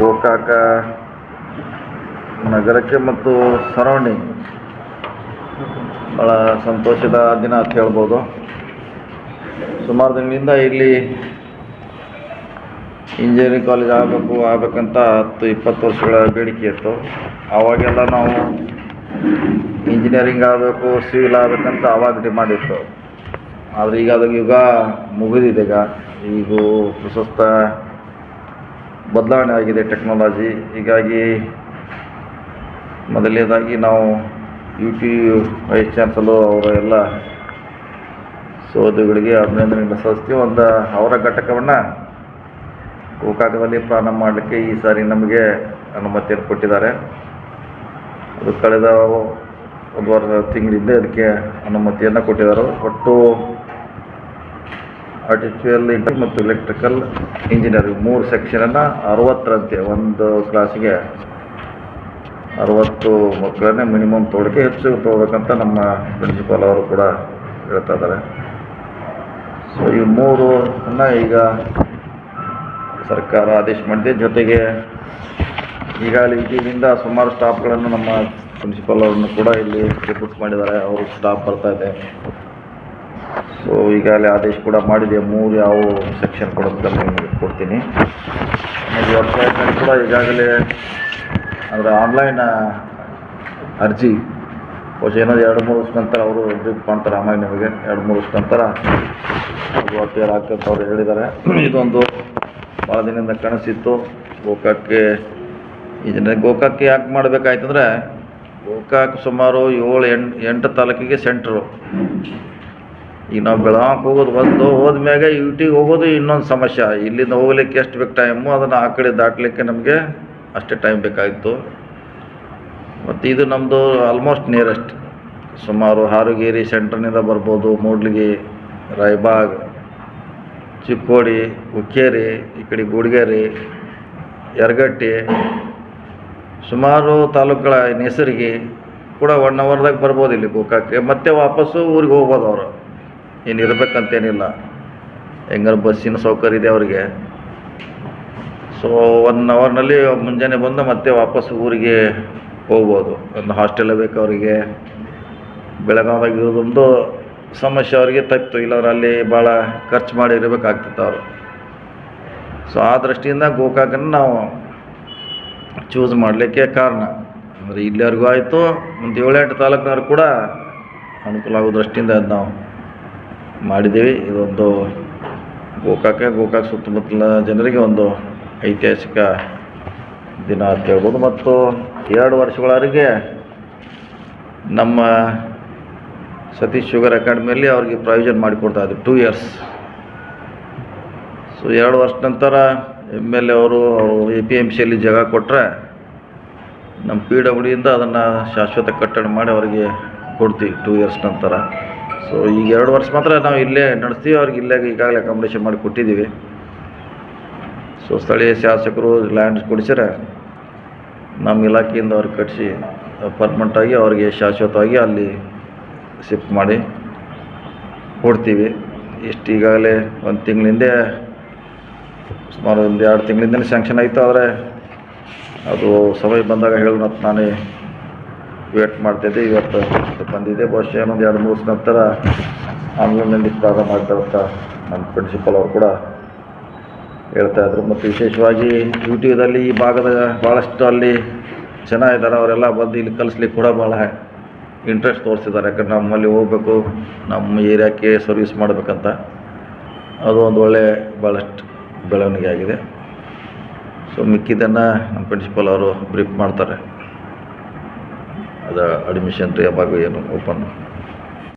ಗೋಕಾಕ ನಗರಕ್ಕೆ ಮತ್ತು ಸರೌಂಡಿಂಗ್ ಭಾಳ ಸಂತೋಷದ ದಿನ ಅಂತ ಹೇಳ್ಬೋದು. ಸುಮಾರು ದಿನದಿಂದ ಇಲ್ಲಿ ಇಂಜಿನಿಯರಿಂಗ್ ಕಾಲೇಜ್ ಆಗಬೇಕು, ಆಗಬೇಕಂತ ಹತ್ತು, ಇಪ್ಪತ್ತು ವರ್ಷಗಳ ಬೇಡಿಕೆ ಇತ್ತು. ಆವಾಗೆಲ್ಲ ನಾವು ಇಂಜಿನಿಯರಿಂಗ್ ಆಗಬೇಕು ಸಿವಿಲ್ ಆಗಬೇಕಂತ ಆವಾಗ ಡಿಮಾಂಡ್ ಇತ್ತು. ಆದರೆ ಈಗ ಅದು ಯುಗ ಮುಗಿದಿದೆ ಈಗ. ಈಗ ಪ್ರಶಸ್ತ ಬದಲಾವಣೆ ಆಗಿದೆ ಟೆಕ್ನಾಲಜಿ. ಹೀಗಾಗಿ ಮೊದಲನೇದಾಗಿ ನಾವು ಯು ಟಿ ವೈಸ್ ಚಾನ್ಸಲರು ಅವರ ಎಲ್ಲ ಸೋದಿಗಳಿಗೆ ಅಭಿನಂದನೆಗಳನ್ನು ಸಲ್ಲಿಸ್ತೀವಿ. ಒಂದು ಅವರ ಘಟಕವನ್ನು ಗೋಕಾಕದಲ್ಲಿ ಪ್ರಾರಂಭ ಮಾಡಲಿಕ್ಕೆ ಈ ಸಾರಿ ನಮಗೆ ಅನುಮತಿಯನ್ನು ಕೊಟ್ಟಿದ್ದಾರೆ. ಅದು ಕಳೆದ ಒಂದು ವಾರ ತಿಂಗಳಿಂದ ಅದಕ್ಕೆ ಅನುಮತಿಯನ್ನು ಕೊಟ್ಟಿದ್ದಾರೆ. ಒಟ್ಟು ಆರ್ಟಿಫಿಷಿಯಲ್ ಮತ್ತು ಎಲೆಕ್ಟ್ರಿಕಲ್ ಇಂಜಿನಿಯರಿಂಗ್ ಮೂರು ಸೆಕ್ಷನನ್ನು ಅರವತ್ತರಂತೆ, ಒಂದು ಕ್ಲಾಸಿಗೆ ಅರವತ್ತು ಮಕ್ಕಳನ್ನೇ ಮಿನಿಮಮ್ ತೊಗೊಳಕ್ಕೆ ಹೆಚ್ಚು ತೊಗೋಬೇಕಂತ ನಮ್ಮ ಪ್ರಿನ್ಸಿಪಾಲ್ ಅವರು ಕೂಡ ಹೇಳ್ತಾ ಇದ್ದಾರೆ. ಸೊ ಈ ಮೂರು ಈಗ ಸರ್ಕಾರ ಆದೇಶ ಮಾಡಿದೆ. ಜೊತೆಗೆ ಈಗಾಗಲೇ ಇದರಿಂದ ಸುಮಾರು ಸ್ಟಾಫ್ಗಳನ್ನು ನಮ್ಮ ಪ್ರಿನ್ಸಿಪಾಲ್ ಅವರನ್ನು ಕೂಡ ಇಲ್ಲಿ ರಿಕ್ರೂಟ್ ಮಾಡಿದ್ದಾರೆ. ಅವರು ಸ್ಟಾಫ್ ಬರ್ತಾ ಇದೆ. ಸೊ ಈಗಾಗಲೇ ಆದೇಶ ಕೂಡ ಮಾಡಿದೆ. ಮೂರು ಯಾವ ಸೆಕ್ಷನ್ ಕೊಡೋದಕ್ಕೆ ನಿಮಗೆ ಕೊಡ್ತೀನಿ. ಆಮೇಲೆ ವೆಬ್ಸೈಟ್ನಲ್ಲಿ ಕೂಡ ಈಗಾಗಲೇ ಅಂದರೆ ಆನ್ಲೈನ್ ಅರ್ಜಿ. ಬಹುಶಃ ಏನೋ ಎರಡು ಮೂರು ವರ್ಷ ನಂತರ ಅವರು ಬ್ರೀಫ್ ಮಾಡ್ತಾರೆ ಆಮೇಲೆ ನಿಮಗೆ. ಎರಡು ಮೂರು ವರ್ಷ ನಂತರ ಅದು ಅಪೇರ್ ಆಗ್ತಂತ ಅವರು ಹೇಳಿದ್ದಾರೆ. ಇದೊಂದು ಭಾಳ ದಿನದಿಂದ ಕನಸಿತ್ತು ಗೋಕಾಕ್ಕೆ ಇದನ್ನ ಗೋಕಾಕ್ಕೆ ಯಾಕೆ ಮಾಡಬೇಕಾಯ್ತಂದ್ರೆ, ಗೋಕಾಕ್ ಸುಮಾರು ಏಳು, ಎಂಟು ಎಂಟು ತಾಲೂಕಿಗೆ ಸೆಂಟ್ರು ಈಗ ನಾವು ಬೆಳಗಾವಿಗೆ ಹೋಗೋದು ಬಂದು ಹೋದ್ಮ್ಯಾಗ ಯು ಟಿಗೆ ಹೋಗೋದು ಇನ್ನೊಂದು ಸಮಸ್ಯೆ. ಇಲ್ಲಿಂದ ಹೋಗ್ಲಿಕ್ಕೆ ಎಷ್ಟು ಬೇಕು ಟೈಮು ಅದನ್ನು ಆ ಕಡೆ ದಾಟಲಿಕ್ಕೆ ನಮಗೆ ಅಷ್ಟೇ ಟೈಮ್ ಬೇಕಾಗಿತ್ತು ಮತ್ತು ಇದು ನಮ್ಮದು ಆಲ್ಮೋಸ್ಟ್ ನಿಯರೆಸ್ಟ್ ಸುಮಾರು ಹಾರುಗೇರಿ ಸೆಂಟ್ರ್ನಿಂದ ಬರ್ಬೋದು, ಮೂಡ್ಲಿಗಿ, ರಾಯ್ಬಾಗ್, ಚಿಕ್ಕೋಡಿ, ಹುಕ್ಕೇರಿ, ಈ ಕಡೆ ಗುಡಿಗೇರಿ, ಯರಗಟ್ಟಿ, ಸುಮಾರು ತಾಲೂಕುಗಳ ಹೆಸರಿಗೆ ಕೂಡ ಒನ್ ಅವರ್ದಾಗ ಬರ್ಬೋದು ಇಲ್ಲಿ ಗೋಕಾಕ್ಕೆ ಮತ್ತೆ ವಾಪಸ್ಸು ಊರಿಗೆ ಹೋಗ್ಬೋದು ಅವರು. ಏನು ಇರಬೇಕಂತೇನಿಲ್ಲ. ಹೆಂಗಾರ ಬಸ್ಸಿನ ಸೌಕರ್ಯ ಇದೆ ಅವರಿಗೆ. ಸೊ ಒನ್ ಅವರ್ನಲ್ಲಿ ಮುಂಜಾನೆ ಬಂದು ಮತ್ತೆ ವಾಪಸ್ ಊರಿಗೆ ಹೋಗ್ಬೋದು. ಒಂದು ಹಾಸ್ಟೆಲ್ ಬೇಕು ಅವರಿಗೆ. ಬೆಳಗಾವ್ದಾಗ ಇರೋದೊಂದು ಸಮಸ್ಯೆ ಅವರಿಗೆ ತಪ್ಪಿತು. ಇಲ್ಲಾಂದ್ರೆ ಅಲ್ಲಿ ಭಾಳ ಖರ್ಚು ಮಾಡಿ ಇರಬೇಕಾಗ್ತಿತ್ತು ಅವರು. ಸೊ ಆ ದೃಷ್ಟಿಯಿಂದ ಗೋಕಾಕನ್ನು ನಾವು ಚೂಸ್ ಮಾಡಲಿಕ್ಕೆ ಕಾರಣ. ಅಂದರೆ ಇಲ್ಲಿವರೆಗೂ ಆಯಿತು. ಒಂದು ಏಳೆಂಟು ತಾಲೂಕಿನವ್ರು ಕೂಡ ಅನುಕೂಲ ಆಗೋ ದೃಷ್ಟಿಯಿಂದ ನಾವು ಮಾಡಿದ್ದೀವಿ. ಇದೊಂದು ಗೋಕಾಕ ಗೋಕಾಕ ಸುತ್ತಮುತ್ತಲ ಜನರಿಗೆ ಒಂದು ಐತಿಹಾಸಿಕ ದಿನ ಅಂತ ಹೇಳ್ಬೋದು. ಮತ್ತು ಎರಡು ವರ್ಷಗಳವರೆಗೆ ನಮ್ಮ ಸತೀಶ್ ಶುಗರ್ ಅಕಾಡೆಮಿಯಲ್ಲಿ ಅವ್ರಿಗೆ ಪ್ರಾಯೋಜನ ಮಾಡಿಕೊಡ್ತಾ ಇದ್ರು ಟೂ ಇಯರ್ಸ್ ಸೊ ಎರಡು ವರ್ಷ ನಂತರ ಎಂ ಎಲ್ ಎ ಅವರು ಅವರು ಎ ಪಿ ಎಂ ಸಿಯಲ್ಲಿ ಜಾಗ ಕೊಟ್ಟರೆ ನಮ್ಮ ಪಿ ಡಬ್ಲ್ಯೂ ಡಿಯಿಂದ ಅದನ್ನು ಶಾಶ್ವತ ಕಟ್ಟಡ ಮಾಡಿ ಅವರಿಗೆ ಕೊಡ್ತೀವಿ ಟೂ ಇಯರ್ಸ್ ನಂತರ. ಸೊ ಈಗ ಎರಡು ವರ್ಷ ಮಾತ್ರ ನಾವು ಇಲ್ಲೇ ನಡೆಸ್ತೀವಿ. ಅವ್ರಿಗೆ ಇಲ್ಲೇ ಈಗಾಗಲೇ ಅಕಾಮಿಡೇಷನ್ ಮಾಡಿ ಕೊಟ್ಟಿದ್ದೀವಿ. ಸೊ ಸ್ಥಳೀಯ ಶಾಸಕರು ಲ್ಯಾಂಡ್ ಕೊಡಿಸಿದ್ರೆ ನಮ್ಮ ಇಲಾಖೆಯಿಂದ ಅವ್ರಿಗೆ ಕಟ್ಟಿಸಿ ಪರ್ಮನೆಂಟಾಗಿ ಅವ್ರಿಗೆ ಶಾಶ್ವತವಾಗಿ ಅಲ್ಲಿ ಶಿಫ್ಟ್ ಮಾಡಿ ಕೊಡ್ತೀವಿ. ಇಷ್ಟು ಈಗಾಗಲೇ ಒಂದು ತಿಂಗಳಿಂದೆ, ಸುಮಾರು ಒಂದು ಎರಡು ತಿಂಗಳಿಂದಲೇ ಸ್ಯಾಂಕ್ಷನ್ ಆಯಿತು. ಆದರೆ ಅದು ಸಮಯ ಬಂದಾಗ ಹೇಳೋಣ ನಾನೇ ವೇಟ್ ಮಾಡ್ತಿದ್ದೆ. ಇವತ್ತು ಬಂದಿದೆ ಬಹುಶಃ ಇನ್ನೊಂದು ಎರಡು ಮೂರು ನಂತರ ಆನ್ಲೈನಲ್ಲಿ ಪ್ರಾರಂಭ ಮಾಡ್ತಾ ಅಂತ ನಮ್ಮ ಪ್ರಿನ್ಸಿಪಲ್ ಅವರು ಕೂಡ ಹೇಳ್ತಾ ಇದ್ರು. ಮತ್ತು ವಿಶೇಷವಾಗಿ ಯೂಟ್ಯೂಬಲ್ಲಿ ಈ ಭಾಗದ ಭಾಳಷ್ಟು ಅಲ್ಲಿ ಚೆನ್ನಾಗಿದ್ದಾರೆ ಅವರೆಲ್ಲ ಬಂದು ಇಲ್ಲಿ ಕಲಿಸ್ಲಿಕ್ಕೆ ಕೂಡ ಭಾಳ ಇಂಟ್ರೆಸ್ಟ್ ತೋರಿಸಿದ್ದಾರೆ. ಯಾಕಂದ್ರೆ ನಮ್ಮಲ್ಲಿ ಹೋಗಬೇಕು, ನಮ್ಮ ಏರಿಯಾಕ್ಕೆ ಸರ್ವಿಸ್ ಮಾಡಬೇಕಂತ. ಅದು ಒಂದು ಒಳ್ಳೆ ಭಾಳಷ್ಟು ಬೆಳವಣಿಗೆ ಆಗಿದೆ. ಸೊ ಮಿಕ್ಕಿದ್ದನ್ನು ನಮ್ಮ ಪ್ರಿನ್ಸಿಪಲ್ ಅವರು ಬ್ರೀಫ್ ಮಾಡ್ತಾರೆ. ಅದು ಅಡ್ಮಿಷನ್ ಯಾವಾಗ ಏನು ಓಪನ್